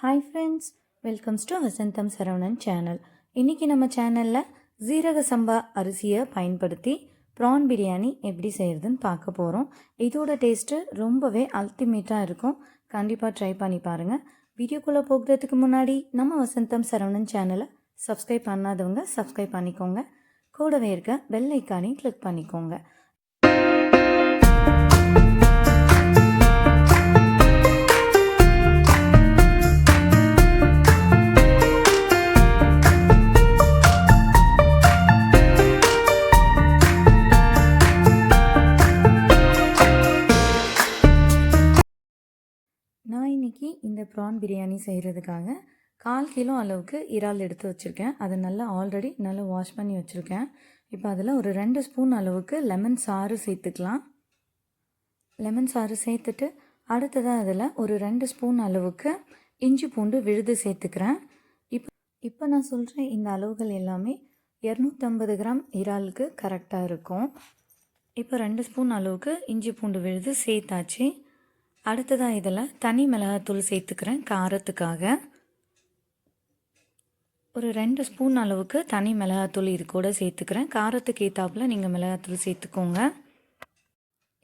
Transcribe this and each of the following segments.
Hi friends welcomes to Vasantham Saravanan channel இன்றைக்கி நம்ம சேனலில் ஜீரக சம்பா அரிசியை பயன்படுத்தி ப்ரான் பிரியாணி எப்படி செய்கிறதுன்னு பார்க்க போகிறோம் இதோட டேஸ்ட்டு ரொம்பவே அல்டிமேட்டாக இருக்கும். கண்டிப்பாக ட்ரை பண்ணி பாருங்கள் வீடியோக்குள்ளே போகிறதுக்கு முன்னாடி நம்ம வசந்தம் சரவணன் சேனலை சப்ஸ்கிரைப் பண்ணாதவங்க சப்ஸ்கிரைப் பண்ணிக்கோங்க. கூடவே இருக்க பெல் ஐக்கானையும் கிளிக் பண்ணிக்கோங்க. இந்த ப்ரான் பிரியாணி செய்கிறதுக்காக கால் கிலோ அளவுக்கு இறால் எடுத்து வச்சுருக்கேன். அதை நல்லா ஆல்ரெடி நல்லா வாஷ் பண்ணி வச்சுருக்கேன். இப்போ அதில் ஒரு ரெண்டு ஸ்பூன் அளவுக்கு லெமன் சாறு சேர்த்துக்கலாம். லெமன் சாறு சேர்த்துட்டு அடுத்ததாக அதில் ஒரு ரெண்டு ஸ்பூன் அளவுக்கு இஞ்சி பூண்டு விழுது சேர்த்துக்கிறேன். இப்போ இப்போ நான் சொல்கிற இந்த அளவுகள் எல்லாமே இரநூத்தம்பது கிராம் இறாலுக்கு கரெக்டாக இருக்கும். இப்போ ரெண்டு ஸ்பூன் அளவுக்கு இஞ்சி பூண்டு விழுது சேர்த்தாச்சு. அடுத்ததாக இதில் தனி மிளகாத்தூள் சேர்த்துக்கிறேன் காரத்துக்காக. ஒரு ரெண்டு ஸ்பூன் அளவுக்கு தனி மிளகாத்தூள் இது கூட சேர்த்துக்கிறேன். காரத்துக்கு ஏற்றாப்புல நீங்கள் மிளகாத்தூள் சேர்த்துக்கோங்க.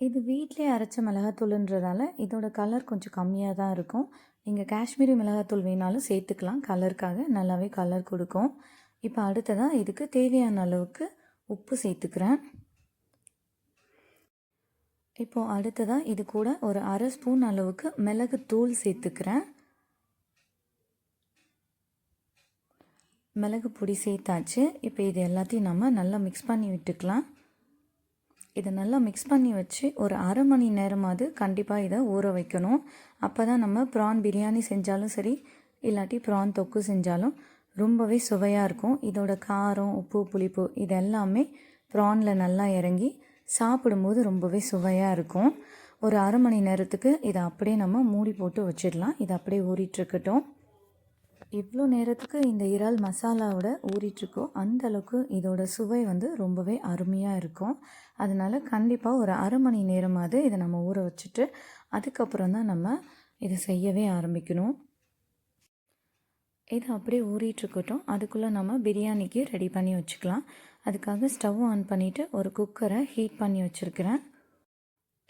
இது வீட்டிலே அரைச்ச மிளகாத்தூளுன்றதால இதோட கலர் கொஞ்சம் கம்மியாக தான் இருக்கும். நீங்கள் காஷ்மீரி மிளகாத்தூள் வேணாலும் சேர்த்துக்கலாம். கலருக்காக நல்லாவே கலர் கொடுக்கும். இப்போ அடுத்ததாக இதுக்கு தேவையான அளவுக்கு உப்பு சேர்த்துக்கிறேன். இப்போது அடுத்ததாக இது கூட ஒரு அரை ஸ்பூன் அளவுக்கு மிளகு தூள் சேர்த்துக்கிறேன். மிளகு பொடி சேர்த்தாச்சு. இப்போ இது எல்லாத்தையும் நம்ம நல்லா மிக்ஸ் பண்ணி விட்டுக்கலாம். இதை நல்லா மிக்ஸ் பண்ணி வச்சு ஒரு அரை மணி நேரமாவது கண்டிப்பாக இதை ஊற வைக்கணும். அப்போ தான் நம்ம ப்ரான் பிரியாணி செஞ்சாலும் சரி இல்லாட்டி ப்ரான் தொக்கு செஞ்சாலும் ரொம்பவே சுவையாக இருக்கும். இதோட காரம் உப்பு புளிப்பு இது எல்லாமே ப்ரானில் நல்லா இறங்கி சாப்பிடும்போது ரொம்பவே சுவையாக இருக்கும். ஒரு அரை மணி நேரத்துக்கு இதை அப்படியே நம்ம மூடி போட்டு வச்சிடலாம். இது அப்படியே ஊறிட்டுருக்கட்டும் இவ்வளோ நேரத்துக்கு இந்த இறால் மசாலாவோட ஊறிட்டுருக்கோ அந்த அளவுக்கு இதோட சுவை வந்து ரொம்பவே அருமையாக இருக்கும். அதனால் கண்டிப்பாக ஒரு அரை மணி நேரமாவது இதை நம்ம ஊற வச்சுட்டு அதுக்கப்புறம் தான் நம்ம இதை செய்யவே ஆரம்பிக்கணும். இது அப்படியே ஊறிட்டுருக்கட்டும் அதுக்குள்ளே நம்ம பிரியாணிக்கு ரெடி பண்ணி வச்சுக்கலாம். அதுக்காக ஸ்டவ் ஆன் பண்ணிவிட்டு ஒரு குக்கரை ஹீட் பண்ணி வச்சுருக்கிறேன்.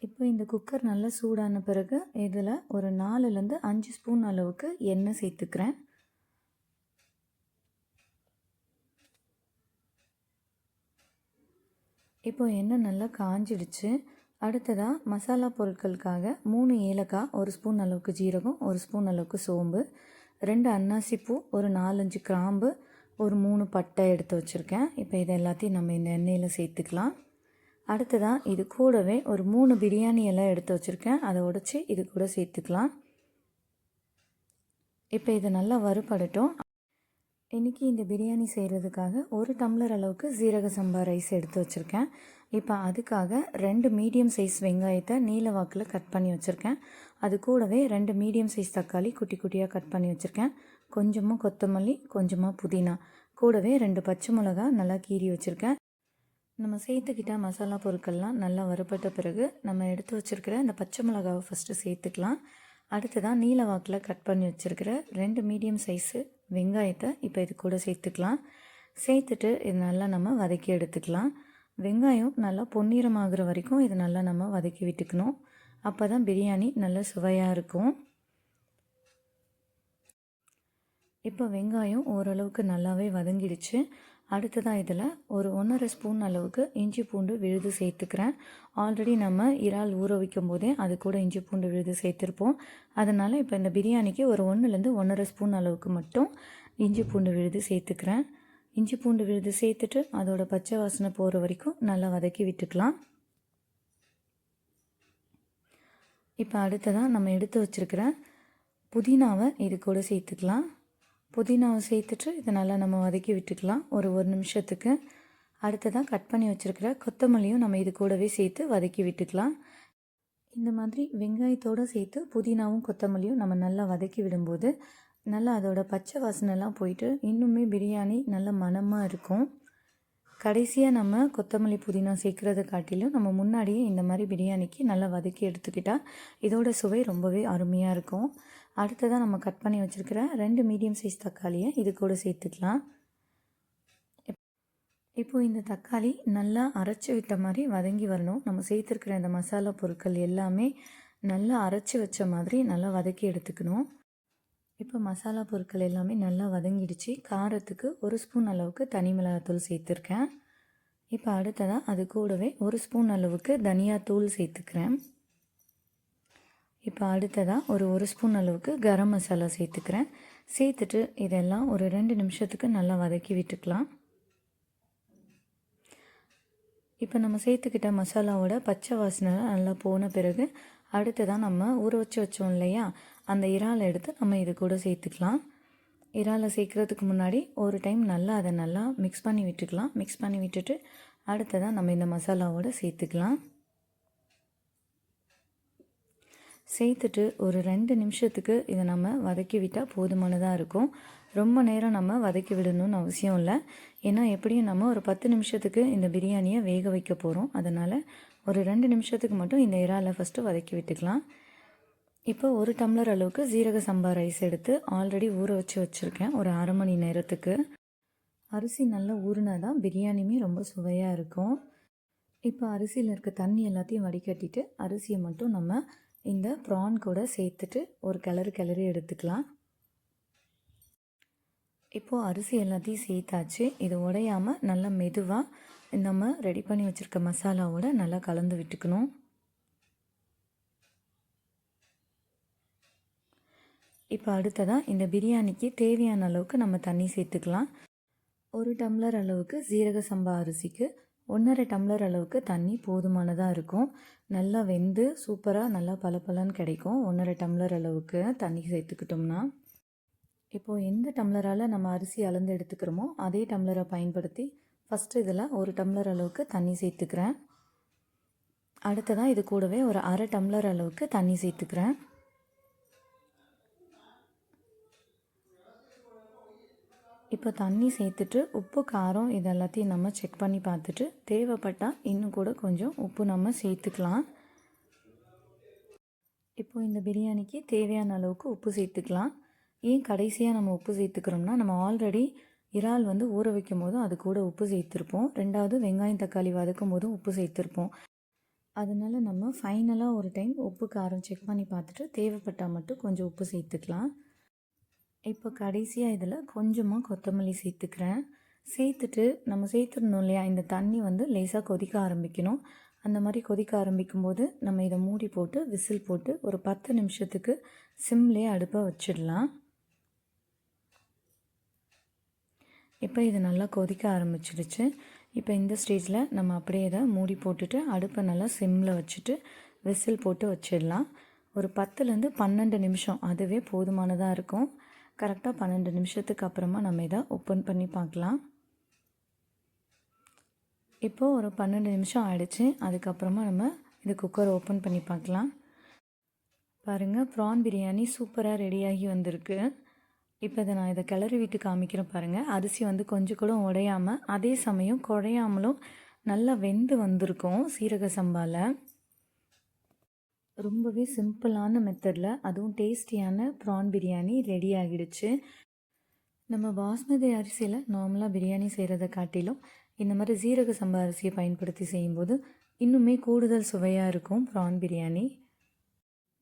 இப்போ இந்த குக்கர் நல்லா சூடான பிறகு இதில் ஒரு நாலுலேருந்து அஞ்சு ஸ்பூன் அளவுக்கு எண்ணெய் சேர்த்துக்கிறேன். இப்போ எண்ணெய் நல்லா காஞ்சிடுச்சு. அடுத்ததாக மசாலா பொருட்களுக்காக மூணு ஏலக்காய் ஒரு ஸ்பூன் அளவுக்கு ஜீரகம் ஒரு ஸ்பூன் அளவுக்கு சோம்பு ரெண்டு அன்னாசி பூ ஒரு நாலஞ்சு கிராம்பு ஒரு மூணு பட்டை எடுத்து வச்சுருக்கேன். இப்போ இது எல்லாத்தையும் நம்ம இந்த எண்ணெயில் சேர்த்துக்கலாம். அடுத்ததாக இது கூடவே ஒரு மூணு பிரியாணி எல்லாம் எடுத்து வச்சுருக்கேன். அதை உடச்சி இது கூட சேர்த்துக்கலாம். இப்போ இதை நல்லா வறுபடட்டும். இன்றைக்கி இந்த பிரியாணி செய்கிறதுக்காக ஒரு டம்ளர் அளவுக்கு ஜீரக சம்பா ரைஸ் எடுத்து வச்சுருக்கேன். இப்போ அதுக்காக ரெண்டு மீடியம் சைஸ் வெங்காயத்தை நீல வாக்கில் கட் பண்ணி வச்சுருக்கேன். அது கூடவே ரெண்டு மீடியம் சைஸ் தக்காளி குட்டி குட்டியாக கட் பண்ணி வச்சுருக்கேன். கொஞ்சமாக கொத்தமல்லி கொஞ்சமாக புதினா. கூடவே ரெண்டு பச்சை மிளகா நல்லா கீறி வச்சுருக்கேன். நம்ம சேர்த்துக்கிட்ட மசாலா பொருட்கள்லாம் நல்லா வறுபட்ட பிறகு நம்ம எடுத்து வச்சுருக்கிற இந்த பச்சை மிளகாவை ஃபஸ்ட்டு சேர்த்துக்கலாம். அடுத்ததாக நீல வாக்கில் கட் பண்ணி வச்சுருக்கிற ரெண்டு மீடியம் சைஸு வெங்காயத்தை இப்போ இது கூட சேர்த்துக்கலாம். சேர்த்துட்டு இது நல்லா நம்ம வதக்கி எடுத்துக்கலாம். வெங்காயம் நல்லா பொன்னிறமாகிற வரைக்கும் இது நல்லா நம்ம வதக்கி விட்டுக்கணும். அப்போ தான் பிரியாணி நல்லா சுவையாக இருக்கும். இப்போ வெங்காயம் ஓரளவுக்கு நல்லாவே வதங்கிடுச்சு. அடுத்ததாக இதில் ஒரு ஒன்றரை ஸ்பூன் அளவுக்கு இஞ்சி பூண்டு விழுது சேர்த்துக்கிறேன். ஆல்ரெடி நம்ம இறால் ஊற வைக்கும் போதே அது கூட இஞ்சி பூண்டு விழுது சேர்த்துருப்போம். அதனால் இப்போ இந்த பிரியாணிக்கு ஒரு ஒன்றுலேருந்து ஒன்றரை ஸ்பூன் அளவுக்கு மட்டும் இஞ்சி பூண்டு விழுது சேர்த்துக்கிறேன். இஞ்சி பூண்டு விழுது சேர்த்துட்டு அதோட பச்சை வாசனை போகிற வரைக்கும் நல்லா வதக்கி விட்டுக்கலாம். இப்போ அடுத்ததாக நம்ம எடுத்து வச்சுருக்கிற புதினாவை இது கூட சேர்த்துக்கலாம். புதினாவை சேர்த்துட்டு இதை நல்லா நம்ம வதக்கி விட்டுக்கலாம். ஒரு ஒரு நிமிஷத்துக்கு. அடுத்ததாக கட் பண்ணி வச்சுருக்கிற கொத்தமல்லியும் நம்ம இது கூடவே சேர்த்து வதக்கி விட்டுக்கலாம். இந்த மாதிரி வெங்காயத்தோடு சேர்த்து புதினாவும் கொத்தமல்லியும் நம்ம நல்லா வதக்கி விடும்போது நல்லா அதோட பச்சை வாசனைலாம் போயிட்டு இன்னுமே பிரியாணி நல்ல மணமாக இருக்கும். கடைசியாக நம்ம கொத்தமல்லி புதினா சேர்க்குறத காட்டிலும் நம்ம முன்னாடியே இந்த மாதிரி பிரியாணிக்கு நல்லா வதக்கி எடுத்துக்கிட்டால் இதோட சுவை ரொம்பவே அருமையாக இருக்கும். அடுத்ததாக நம்ம கட் பண்ணி வச்சுருக்கிற ரெண்டு மீடியம் சைஸ் தக்காளியை இது கூட சேர்த்துக்கலாம். இப்போது இந்த தக்காளி நல்லா அரைச்சி விட்ட மாதிரி வதங்கி வரணும். நம்ம சேர்த்துருக்கிற இந்த மசாலா பொருட்கள் எல்லாமே நல்லா அரைச்சி வச்ச மாதிரி நல்லா வதக்கி எடுத்துக்கணும். இப்போ மசாலா பொருட்கள் எல்லாமே நல்லா வதங்கிடுச்சு. காரத்துக்கு ஒரு ஸ்பூன் அளவுக்கு தனி மிளகாத்தூள் சேர்த்துருக்கேன். இப்போ அடுத்ததாக அது கூடவே ஒரு ஸ்பூன் அளவுக்கு தனியாத்தூள் சேர்த்துக்கிறேன். இப்போ அடுத்ததாக ஒரு ஒரு ஸ்பூன் அளவுக்கு கரம் மசாலா சேர்த்துக்கிறேன். சேர்த்துட்டு இதெல்லாம் ஒரு ரெண்டு நிமிஷத்துக்கு நல்லா வதக்கி விட்டுக்கலாம். இப்போ நம்ம சேர்த்துக்கிட்ட மசாலாவோட பச்சை வாசனை நல்லா போன பிறகு அடுத்ததாக நம்ம ஊற வச்சு வச்சோம் இல்லையா? அந்த இறாலை எடுத்து நம்ம இது கூட சேர்த்துக்கலாம். இறாலை சேர்க்குறதுக்கு முன்னாடி ஒரு டைம் நல்லா அதை நல்லா மிக்ஸ் பண்ணி விட்டுக்கலாம். மிக்ஸ் பண்ணி விட்டுட்டு அடுத்ததாக நம்ம இந்த மசாலாவோட சேர்த்துக்கலாம். சேர்த்துட்டு ஒரு ரெண்டு நிமிஷத்துக்கு இதை நம்ம வதக்கி விட்டால் போதுமானதாக இருக்கும். ரொம்ப நேரம் நம்ம வதக்கி விடணும்னு அவசியம் இல்லை. ஏன்னா எப்படியும் நம்ம ஒரு பத்து நிமிஷத்துக்கு இந்த பிரியாணியை வேக வைக்க போகிறோம் அதனால் ஒரு ரெண்டு நிமிஷத்துக்கு மட்டும் இந்த இறாலை ஃபஸ்ட்டு வதக்கி விட்டுக்கலாம். இப்போ ஒரு டம்ளர் அளவுக்கு ஜீரக சம்பா ரைஸ் எடுத்து ஆல்ரெடி ஊற வச்சு வச்சுருக்கேன். ஒரு அரை மணி நேரத்துக்கு. அரிசி நல்லா ஊறினா தான் பிரியாணியுமே ரொம்ப சுவையாக இருக்கும். இப்போ அரிசியில் இருக்க தண்ணி எல்லாத்தையும் வடிகட்டிட்டு அரிசியை மட்டும் நம்ம இந்த ப்ரான் கூட சேர்த்துட்டு ஒரு கிளறு கிளறி எடுத்துக்கலாம். இப்போது அரிசி எல்லாத்தையும் சேர்த்தாச்சு. இது உடையாமல் நல்லா மெதுவாக நம்ம ரெடி பண்ணி வச்சுருக்க மசாலாவோட நல்லா கலந்து விட்டுக்கணும். இப்போ அடுத்ததாக இந்த பிரியாணிக்கு தேவையான அளவுக்கு நம்ம தண்ணி சேர்த்துக்கலாம். ஒரு டம்ளர் அளவுக்கு ஜீரக சம்பா அரிசிக்கு ஒன்றரை டம்ளர் அளவுக்கு தண்ணி போதுமானதாக இருக்கும். நல்லா வெந்து சூப்பராக நல்லா பளபளன்னு கிடைக்கும். ஒன்றரை டம்ளர் அளவுக்கு தண்ணி சேர்த்துக்கிட்டோம்னா. இப்போது எந்த டம்ளரால் நம்ம அரிசி அளந்து எடுத்துக்கிறோமோ அதே டம்ளரை பயன்படுத்தி ஃபஸ்ட்டு இதில் ஒரு டம்ளர் அளவுக்கு தண்ணி சேர்த்துக்கிறேன். அடுத்ததாக இது கூடவே ஒரு அரை டம்ளர் அளவுக்கு தண்ணி சேர்த்துக்கிறேன். இப்போ தண்ணி சேர்த்துட்டு உப்பு காரம் இது எல்லாத்தையும் நம்ம செக் பண்ணி பார்த்துட்டு தேவைப்பட்டால் இன்னும் கூட கொஞ்சம் உப்பு நம்ம சேர்த்துக்கலாம். இப்போ இந்த பிரியாணிக்கு தேவையான அளவுக்கு உப்பு சேர்த்துக்கலாம். ஏன் கடைசியாக நம்ம உப்பு சேர்த்துக்கிறோம்னா நம்ம ஆல்ரெடி இறால் வந்து ஊற வைக்கும் போதும் அது கூட உப்பு சேர்த்துருப்போம். ரெண்டாவது வெங்காயம் தக்காளி வதக்கும் போதும் உப்பு சேர்த்துருப்போம். அதனால் நம்ம ஃபைனலாக ஒரு டைம் உப்பு காரம் செக் பண்ணி பார்த்துட்டு தேவைப்பட்டால் மட்டும் கொஞ்சம் உப்பு சேர்த்துக்கலாம். இப்போ கடைசியாக இதில் கொஞ்சமாக கொத்தமல்லி சேர்த்துக்கிறேன். சேர்த்துட்டு நம்ம சேர்த்துடணும் இல்லையா? இந்த தண்ணி வந்து லேசாக கொதிக்க ஆரம்பிக்கணும். அந்த மாதிரி கொதிக்க ஆரம்பிக்கும் போது நம்ம இதை மூடி போட்டு விசில் போட்டு ஒரு பத்து நிமிஷத்துக்கு சிம்லேயே அடுப்பை வச்சிடலாம். இப்போ இது நல்லா கொதிக்க ஆரம்பிச்சிடுச்சு. இப்போ இந்த ஸ்டேஜில் நம்ம அப்படியே இதை மூடி போட்டுட்டு அடுப்பை நல்லா சிம்மில் வச்சுட்டு விசில் போட்டு வச்சிடலாம். ஒரு பத்துலேருந்து பன்னெண்டு நிமிஷம் அதுவே போதுமானதாக இருக்கும். கரெக்டாக பன்னெண்டு நிமிஷத்துக்கு அப்புறமா நம்ம இதை ஓப்பன் பண்ணி பார்க்கலாம். இப்போது ஒரு பன்னெண்டு நிமிஷம் ஆகிடுச்சு அதுக்கப்புறமா நம்ம இது குக்கர் ஓப்பன் பண்ணி பார்க்கலாம். பாருங்கள் ப்ரான் பிரியாணி சூப்பராக ரெடியாகி வந்திருக்கு. இப்போ இதை நான் இதை கிளறி விட்டு காமிக்கிறேன் பாருங்கள் அரிசி வந்து கொஞ்சம் கூட உடையாமல் அதே சமயம் குழையாமலும் நல்லா வெந்து வந்திருக்கும் சீரக சம்பாவில் ரொம்பவே சிம்பிளான மெத்தடில் அதுவும் டேஸ்டியான ப்ரான் பிரியாணி ரெடி ஆகிடுச்சு. நம்ம பாஸ்மதி அரிசியில் நார்மலாக பிரியாணி செய்கிறத காட்டிலும் இந்த மாதிரி ஜீரக சம்பா அரிசியை பயன்படுத்தி செய்யும்போது இன்னுமே கூடுதல் சுவையாக இருக்கும் ப்ரான் பிரியாணி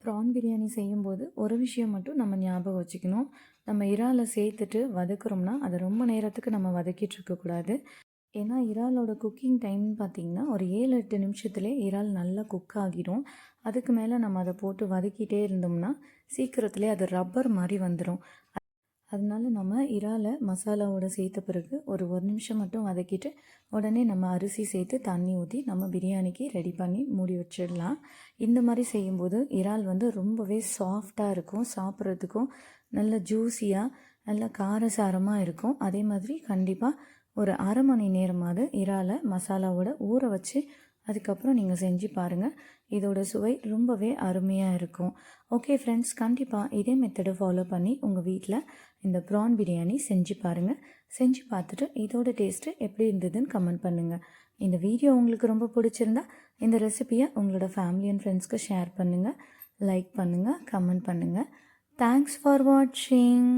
ப்ரான் பிரியாணி செய்யும்போது ஒரு விஷயம் மட்டும் நம்ம ஞாபகம் வச்சுக்கணும். நம்ம இறாலை சேர்த்துட்டு வதக்குறோம்னா அதை ரொம்ப நேரத்துக்கு நம்ம வதக்கிட்டு இருக்கக்கூடாது ஏன்னா இறாலோட குக்கிங் டைம் பார்த்திங்கன்னா ஒரு ஏழு எட்டு நிமிஷத்துலேயே இறால் நல்லா குக் ஆகிடும் அதுக்கு மேலே நம்ம அதை போட்டு வதக்கிட்டே இருந்தோம்னா சீக்கிரத்துலேயே அது ரப்பர் மாதிரி வந்துடும் அதனால நம்ம இறாலை மசாலாவோட சேர்த்த பிறகு ஒரு ஒரு நிமிஷம் மட்டும் வதக்கிட்டு உடனே நம்ம அரிசி சேர்த்து தண்ணி ஊற்றி நம்ம பிரியாணிக்கு ரெடி பண்ணி மூடி வச்சிடலாம். இந்த மாதிரி செய்யும்போது இறால் வந்து ரொம்பவே சாஃப்டாக இருக்கும். சாப்பிட்றதுக்கும் நல்ல ஜூஸியாக நல்ல காரசாரமாக இருக்கும். அதே மாதிரி கண்டிப்பாக ஒரு அரை மணி நேரமாவது இறாலை மசாலாவோட ஊற வச்சு அதுக்கப்புறம் நீங்கள் செஞ்சு பாருங்கள் இதோட சுவை ரொம்பவே அருமையாக இருக்கும். ஓகே ஃப்ரெண்ட்ஸ் கண்டிப்பாக இதே மெத்தடை ஃபாலோ பண்ணி உங்கள் வீட்டில் இந்த ப்ரான் பிரியாணி செஞ்சு பாருங்கள் செஞ்சு பார்த்துட்டு இதோட டேஸ்ட்டு எப்படி இருந்ததுன்னு கமெண்ட் பண்ணுங்கள் இந்த வீடியோ உங்களுக்கு ரொம்ப பிடிச்சிருந்தா இந்த ரெசிபியை உங்களோட ஃபேமிலி அண்ட் ஃப்ரெண்ட்ஸ்க்கு ஷேர் பண்ணுங்கள் லைக் பண்ணுங்கள் கமெண்ட் பண்ணுங்கள் தேங்க்ஸ் ஃபார் வாட்சிங்